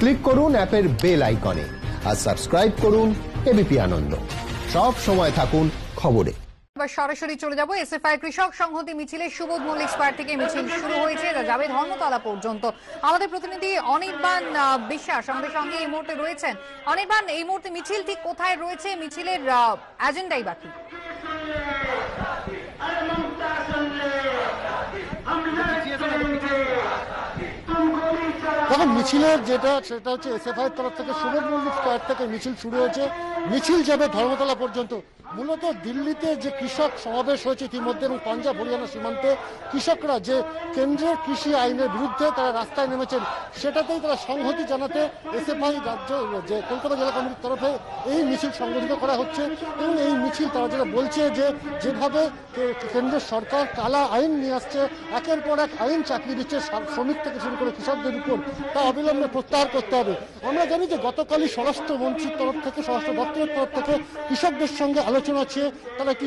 Click করুন অ্যাপের bell আইকনে আর সাবস্ক্রাইব করুন এবিপি আনন্দ। সব সময় থাকুন খবরে। এবার সরাসরি চলে যাব এসএফআই কৃষক সংহতি মিছিলে। সুবোধ মল্লিক স্কোয়ার থেকে মিছিল শুরু হয়েছে, যা যাবে ধর্মতলা পর্যন্ত। আমাদের প্রতিনিধি অনির্বাণ বিশ্বাস আমাদের সঙ্গে এই মুহূর্তে রয়েছেন। অনির্বাণ, এই মুহূর্তে মিছিল ঠিক কোথায় রয়েছে? মিছিলের এজেন্ডাই বাকি দেখুন, মিছিলের যেটা, সেটা হচ্ছে এসএফআই তরফ থেকে সুবর্ণ স্কোয়ার থেকে মিছিল শুরু হয়েছে। মিছিল যাবে ধর্মতলা পর্যন্ত। মূলত দিল্লিতে যে কৃষক সমাবেশ হয়েছে ইতিমধ্যে এবং পাঞ্জাব, হরিয়ানা সীমান্তে, কৃষকরা যে কেন্দ্রের কৃষি আইনের বিরুদ্ধে তারা রাস্তায় নেমেছেন, সেটাতেই তারা সংহতি জানাতে এসএফআই রাজ্য, যে কলকাতা জেলা কমিটির তরফে এই মিছিল সংগঠিত করা হচ্ছে। এবং এই মিছিল তারা যেটা বলছে যে, যেভাবে কেন্দ্রের সরকার কালা আইন নিয়ে আসছে, একের পর এক আইন চাকরি দিচ্ছে শ্রমিক থেকে শুরু করে কৃষকদের উপর, তা অবিলম্বে প্রত্যাহার করতে হবে। আমরা জানি যে গতকালই স্বরাষ্ট্রমন্ত্রীর তরফ থেকে, স্বরাষ্ট্র দপ্তরের তরফ থেকে কৃষকদের সঙ্গে আলোচনা আছে, তারা কি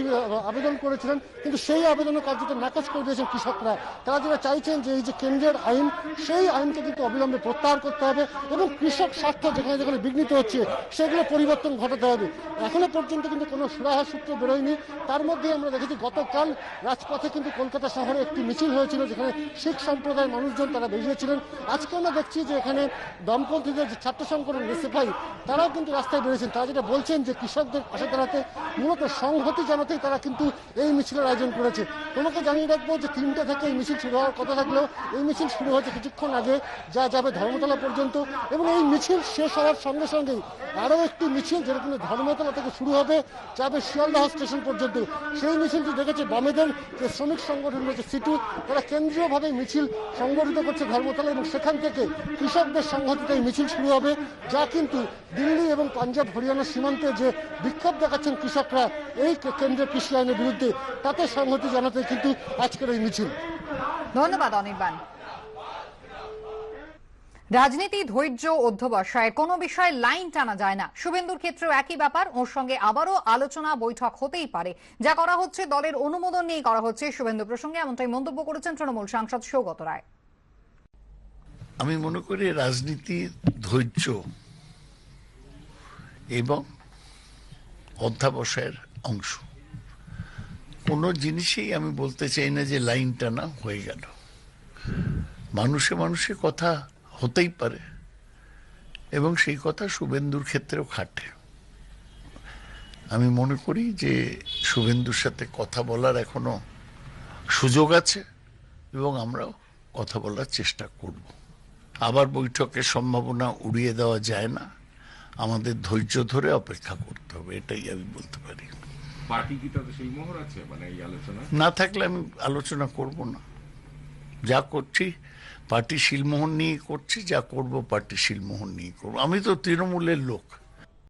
আবেদন করেছিলেন? কিন্তু সেই আবেদনের কার্যত নাকচ করে দিয়েছেন কৃষকরা। তারা যেটা চাইছেন যে এই যে কেন্দ্রের আইন, সেই আইনকে কিন্তু অবিলম্বে প্রত্যাহার করতে হবে এবং কৃষক স্বার্থ যেখানে যেখানে বিঘ্নিত হচ্ছে, সেগুলো পরিবর্তন ঘটাতে হবে। এখনও পর্যন্ত কিন্তু কোনো সুরাহা সূত্র বেরোয়নি। তার মধ্যে আমরা দেখেছি গতকাল রাজপথে কিন্তু কলকাতা শহরে একটি মিছিল হয়েছিল, যেখানে শিখ সম্প্রদায়ের মানুষজন তারা বেরিয়েছিলেন আজকে আমরা দেখছি যে এখানে দমপন্থীদের যে ছাত্র সংগঠন এসএফআই তারাও কিন্তু রাস্তায় বেরিয়েছেন। তারা যেটা বলছেন যে কৃষকদের পাশে দাঁড়াতে মূলত সংহতি জানাতেই তারা কিন্তু এই মিছিলের আয়োজন করেছে। তোমাকে জানিয়ে রাখব যে তিনটে থেকে এই মিছিল শুরু হওয়ার কথা থাকলেও এই মিছিল শুরু হয়েছে কিছুক্ষণ আগে, যা যাবে ধর্মতলা পর্যন্ত। এবং এই মিছিল শেষ হওয়ার সঙ্গে সঙ্গেই আরও একটি মিছিল যেটা কিন্তু ধর্মতলা থেকে শুরু হবে, যাবে শিয়ালদাহ স্টেশন পর্যন্ত। সেই মিছিলটি দেখেছে বামেদের যে শ্রমিক সংগঠন রয়েছে সিটু, তারা কেন্দ্রীয়ভাবে মিছিল সংগঠিত করছে ধর্মতলা এবং সেখান থেকে কৃষকদের সংগঠিত এই মিছিল শুরু হবে, যা কিন্তু দিল্লি এবং পাঞ্জাব হরিয়ানা সীমান্তে যে বিক্ষোভ দেখাচ্ছেন কৃষকরা এই কেন্দ্রের কৃষি আইনের বিরুদ্ধে তাতে সংহতি জানাতে কিন্তু আজকের এই মিছিল। ধন্যবাদ অনির্বাণ। রাজনীতি ধৈর্য অধ্যবসায় কোনো বিষয়ে লাইন টানা যায় না। শুভেন্দুর ক্ষেত্রেও একই ব্যাপার। ওর সঙ্গে আবারও আলোচনা বৈঠক হতেই পারে। যা করা হচ্ছে দলের অনুমোদন নিয়ে করা হচ্ছে শুভেন্দু প্রসঙ্গে এমনটাই মন্তব্য করেছেন তৃণমূল সাংসদ সৌগত রায়। আমি মনে করি রাজনীতি ধৈর্য এবং অধ্যাবসায়ের অংশ। কোনো জিনিসেই আমি বলতে চাই না যে লাইন টানা হয়ে গেল। মানুষে মানুষে কথা হতেই পারে এবং সেই কথা শুভেন্দুর ক্ষেত্রেও খাটে। আমি মনে করি যে শুভেন্দুর সাথে কথা বলার এখনও সুযোগ আছে এবং আমরাও কথা বলার চেষ্টা করব। আবার বৈঠকের সম্ভাবনা উড়িয়ে দেওয়া যায় না। আমাদের ধৈর্য ধরে অপেক্ষা করতে হবে এটাই আমি বলতে পারি। পার্টি কি তাতে সেই মোহর আছে মানে এই আলোচনা? না থাকলে আমি আলোচনা করব না। যা করছি পার্টি শিলমোহন নিয়ে করছি যা করব পার্টি শিলমোহন নিয়ে করব। আমি তো তৃণমূলের লোক।